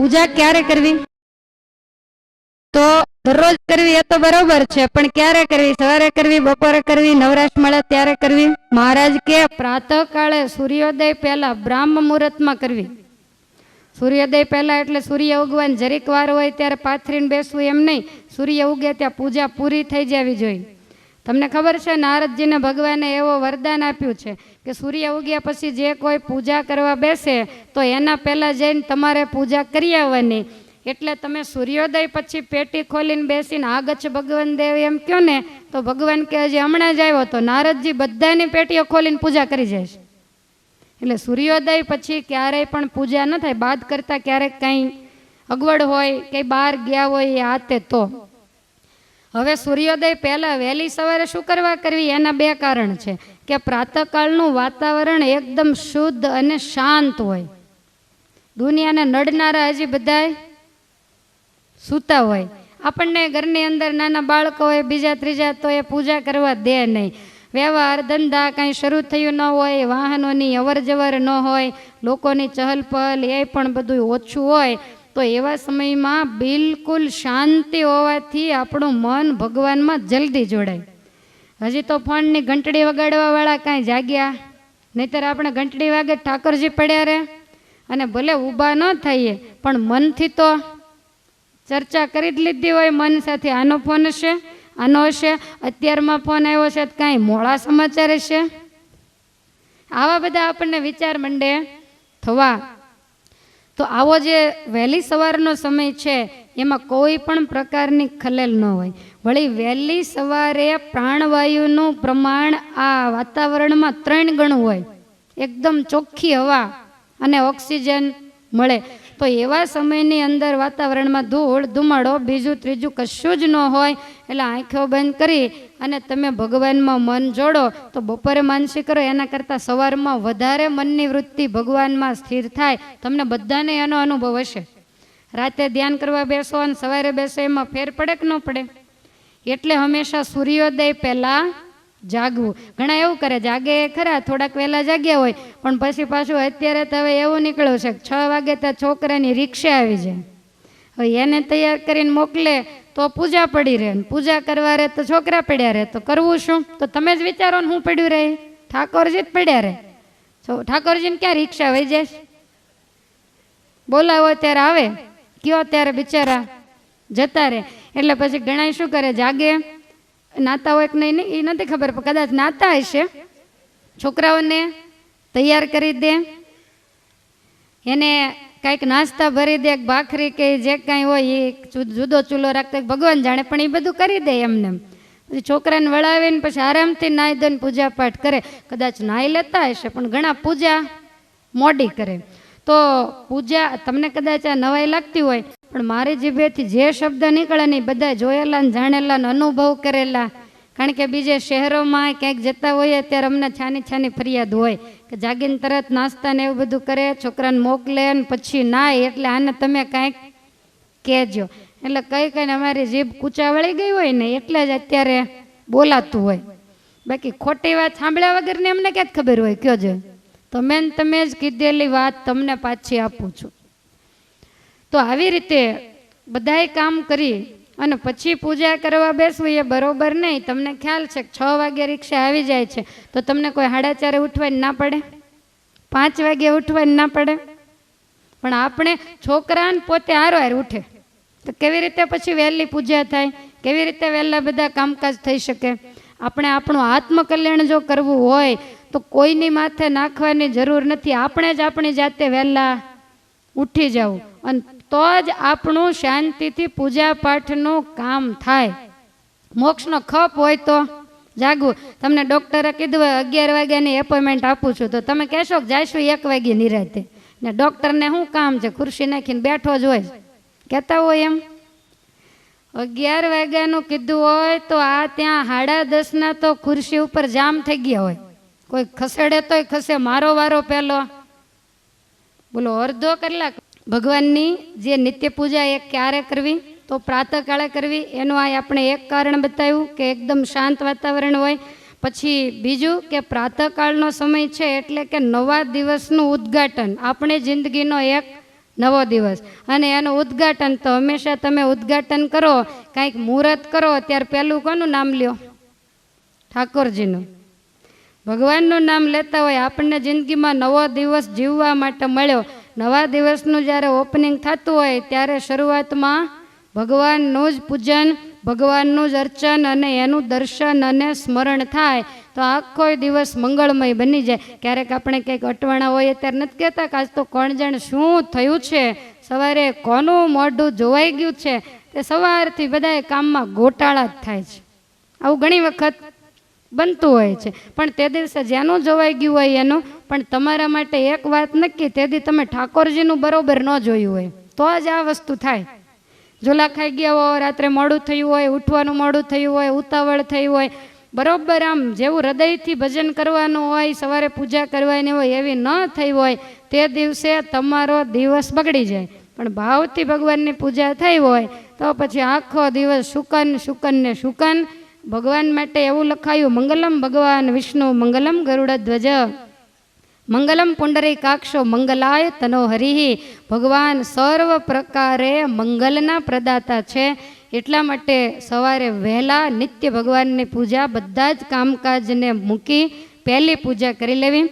પૂજા ક્યારે કરવી? તો દરરોજ કરવી એ તો બરોબર છે, પણ ક્યારે કરવી? સવારે કરવી, બપોરે કરવી, નવરાશ મળે ત્યારે કરવી? મહારાજ કે પ્રાતઃ કાળે સૂર્યોદય પહેલા બ્રાહ્મ મુહૂર્તમાં કરવી. સૂર્યોદય પહેલા એટલે સૂર્ય ઉગવાન, જરીક વાર હોય ત્યારે પાથરીને બેસવું એમ નહીં. સૂર્ય ઉગે ત્યાં પૂજા પૂરી થઈ જવી જોઈએ. તમને ખબર છે, નારદજીને ભગવાને એવો વરદાન આપ્યું છે કે સૂર્ય ઉગ્યા પછી જે કોઈ પૂજા કરવા બેસે, તો એના પહેલાં જઈને તમારે પૂજા કરી આવવાની. એટલે તમે સૂર્યોદય પછી પેટી ખોલીને બેસીને આગચ્છ ભગવાન દેવ એમ કહો ને, તો ભગવાન કે હજી હમણાં જ આવ્યો તો નારદજી બધાની પેટીઓ ખોલીને પૂજા કરી જાય છે. એટલે સૂર્યોદય પછી ક્યારેય પણ પૂજા ન થાય, બાદ કરતાં ક્યારેક કંઈ અગવડ હોય, કે બહાર ગયા હોય એ આતે તો. હવે સૂર્યોદય પહેલાં વહેલી સવારે શું કરવા કરવી? એના બે કારણ છે. કે પ્રાતકાળનું વાતાવરણ એકદમ શુદ્ધ અને શાંત હોય. દુનિયાને નડનારા હજી બધાય સૂતા હોય. આપણને ઘરની અંદર નાના બાળકો હોય, બીજા ત્રીજા, તો એ પૂજા કરવા દે નહીં. વ્યવહાર, ધંધા કાંઈ શરૂ થયું ન હોય, વાહનોની અવર જવર ન હોય, લોકોની ચહલ પહલ એ પણ બધું ઓછું હોય. તો એવા સમયમાં બિલકુલ શાંતિ હોવાથી આપણું મન ભગવાનમાં જલ્દી જોડાય. હજી તો ફોનની ઘંટડી વગાડવાવાળા કાંઈ જાગ્યા, નહીતર આપણે ઘંટડી વાગે ઠાકોરજી પડ્યા રહે અને ભલે ઊભા ન થઈએ, પણ મનથી તો ચર્ચા કરી જ લીધી હોય, મન સાથે આનો ફોન હશે, આનો હશે, અત્યારમાં ફોન આવ્યો છે કાંઈ મોડા સમાચાર હશે? આવા બધા આપણને વિચાર મંડે, થવા તો આવો જે વહેલી સવારનો સમય છે, એમાં કોઈ પણ પ્રકારની ખલેલ ન હોય. વળી વહેલી સવારે પ્રાણવાયુનું પ્રમાણ આ વાતાવરણમાં ત્રણ ગણું હોય. એકદમ ચોખ્ખી હવા અને ઓક્સિજન મળે. તો એવા સમયની અંદર વાતાવરણમાં ધૂળ, ધુમાડો, બીજું ત્રીજું કશું જ ન હોય, એટલે આંખો બંધ કરી અને તમે ભગવાનમાં મન જોડો, તો બપોરે માનસી કરો, એના કરતાં સવારમાં વધારે મનની વૃત્તિ ભગવાનમાં સ્થિર થાય. તમને બધાને એનો અનુભવ હશે. રાતે ધ્યાન કરવા બેસો અને સવારે બેસો, એમાં ફેર પડે કે ન પડે? એટલે હંમેશા સૂર્યોદય પહેલાં જાગવું. ઘણા એવું કરે, જાગે ખરા, થોડાક વહેલા જાગ્યા હોય, પણ પછી પાછું અત્યારે તો હવે એવું નીકળ્યું છે છ વાગે ત્યાં છોકરાની રિક્ષા આવી જાય. હવે એને તૈયાર કરીને મોકલે તો પૂજા પડી રહે. પૂજા કરવા રહે તો છોકરા પડ્યા રહે. તો કરવું શું? તો તમે જ વિચારો ને હું પડ્યું રહે. ઠાકોરજી જ પડ્યા રહે. ઠાકોરજીને ક્યાં રિક્ષા વહી જાય? બોલાવો ત્યારે આવે. કયો ત્યારે બિચારા જતા રહે. એટલે પછી ઘણા શું કરે? જાગે. નાતા હોય કે નહીં એ નથી ખબર, પણ કદાચ નાતા હશે. છોકરાઓને તૈયાર કરી દે. એને કાંઈક નાસ્તા ભરી દે ભાખરી કે જે કાંઈ હોય એ જુદો ચૂલો રાખતો ભગવાન જાણે, પણ એ બધું કરી દે એમને. પછી છોકરાને વળાવીને પછી આરામથી નાહી ધોઈને પૂજા પાઠ કરે. કદાચ નાહી લેતા હશે, પણ ઘણા પૂજા મોડી કરે. તો પૂજા, તમને કદાચ આ નવાઈ લાગતી હોય પણ મારી જીભેથી જે શબ્દ નીકળે ને બધા જોયેલા ને જાણેલા ને અનુભવ કરેલા. કારણ કે બીજે શહેરોમાં ક્યાંક જતા હોઈએ ત્યારે અમને છાની છાની ફરિયાદ હોય કે જાગીને તરત નાસ્તા ને એવું બધું કરે, છોકરાને મોકલે ને પછી નાય એટલે આને તમે કાંઈક કહેજો. એટલે કઈ કઈને અમારી જીભ કૂચા વળી ગઈ હોય ને એટલે જ અત્યારે બોલાતું હોય. બાકી ખોટી વાત સાંભળ્યા વગરની અમને ક્યાંક ખબર હોય? કયો જો તો મેં તમે જ કીધેલી વાત તમને પાછી આપું છું. તો આવી રીતે બધાય કામ કરી અને પછી પૂજા કરવા બેસવું એ બરોબર નહીં. તમને ખ્યાલ છે છ વાગે રિક્ષા આવી જાય છે. તો તમને કોઈ સાડા ચારે ઉઠવાની ના પડે? પાંચ વાગે ઉઠવાની ના પડે? પણ આપણે છોકરાને પોતે હારો હાર ઉઠે. તો કેવી રીતે પછી વહેલી પૂજા થાય? કેવી રીતે વહેલા બધા કામકાજ થઈ શકે? આપણે આપણું આત્મકલ્યાણ જો કરવું હોય, તો કોઈની માથે નાખવાની જરૂર નથી. આપણે જ આપણી જાતે વહેલા ઉઠી જવું. અને તો જ આપણું શાંતિથી પૂજા પાઠનું કામ થાય. મોક્ષનો ખપ હોય તો જાગવું. તમને ડૉક્ટરે કીધું હોય, અગિયાર વાગ્યાની એપોઇન્ટમેન્ટ આપું છું. તો તમે કહેશો કે જઈશું એક વાગ્યે નિરાતે. ને ડૉક્ટરને શું કામ છે? ખુરશી નાખીને બેઠો જ હોય. કહેતા હોય એમ. અગિયાર વાગ્યાનું કીધું હોય તો આ ત્યાં સાડા દસના તો ખુરશી ઉપર જામ થઈ ગયા હોય. કોઈ ખસેડે તોય ખસે. મારો વારો પહેલો. બોલો, અડધો કલાક ભગવાનની જે નિત્ય પૂજા એ ક્યારે કરવી, તો પ્રાતઃકાળે કરવી, એનું આ આપણે એક કારણ બતાવ્યું કે એકદમ શાંત વાતાવરણ હોય. પછી બીજું કે પ્રાતઃકાળનો સમય છે એટલે કે નવા દિવસનું ઉદ્ઘાટન. આપણે જિંદગીનો એક નવો દિવસ. અને એનું ઉદ્ઘાટન તો હંમેશા તમે ઉદ્ઘાટન કરો, કાંઈક મુહૂર્ત કરો ત્યારે પહેલું કોનું નામ લ્યો? ઠાકોરજીનું. ભગવાનનું નામ લેતા હોય, આપણને જિંદગીમાં નવો દિવસ જીવવા માટે મળ્યો. નવા દિવસનું જ્યારે ઓપનિંગ થતું હોય, ત્યારે શરૂઆતમાં ભગવાનનું જ પૂજન, ભગવાનનું જ અર્ચન અને એનું દર્શન અને સ્મરણ થાય, તો આખો દિવસ મંગળમય બની જાય. ક્યારેક આપણે કંઈક અટવાણા હોઈએ ત્યારે નથી કહેતા કે આજ તો કોણ જાણે શું થયું છે? સવારે કોનું મોઢું જોવાઈ ગયું છે? તે સવારથી બધાએ કામમાં ગોટાળા જ થાય છે. આવું ઘણી વખત બનતું હોય છે. પણ તે દિવસે જેનું જોવાઈ ગયું હોય એનું, પણ તમારા માટે એક વાત નક્કી તેથી તમે ઠાકોરજીનું બરોબર ન જોયું હોય, તો જ આ વસ્તુ થાય. ઝોલા ખાઈ ગયા હોય, રાત્રે મોડું થયું હોય, ઉઠવાનું મોડું થયું હોય, ઉતાવળ થઈ હોય, બરોબર આમ જેવું હૃદયથી ભજન કરવાનું હોય, સવારે પૂજા કરવાની હોય, એવી ન થઈ હોય, તે દિવસે તમારો દિવસ બગડી જાય. પણ ભાવથી ભગવાનની પૂજા થઈ હોય, તો પછી આખો દિવસ શુકન શુકન ને શુકન ભગવાન માટે એવું લખાયું, મંગલમ ભગવાન વિષ્ણુ, મંગલમ ગરુડ ધ્વજ, મંગલમ પુંડરી કાક્ષો, મંગલાય તનો હરિહિ, ભગવાન સર્વ પ્રકારે મંગલના પ્રદાતા છે. એટલા માટે સવારે વહેલા નિત્ય ભગવાનની પૂજા, બધા જ કામકાજને મૂકી પહેલી પૂજા કરી લેવી.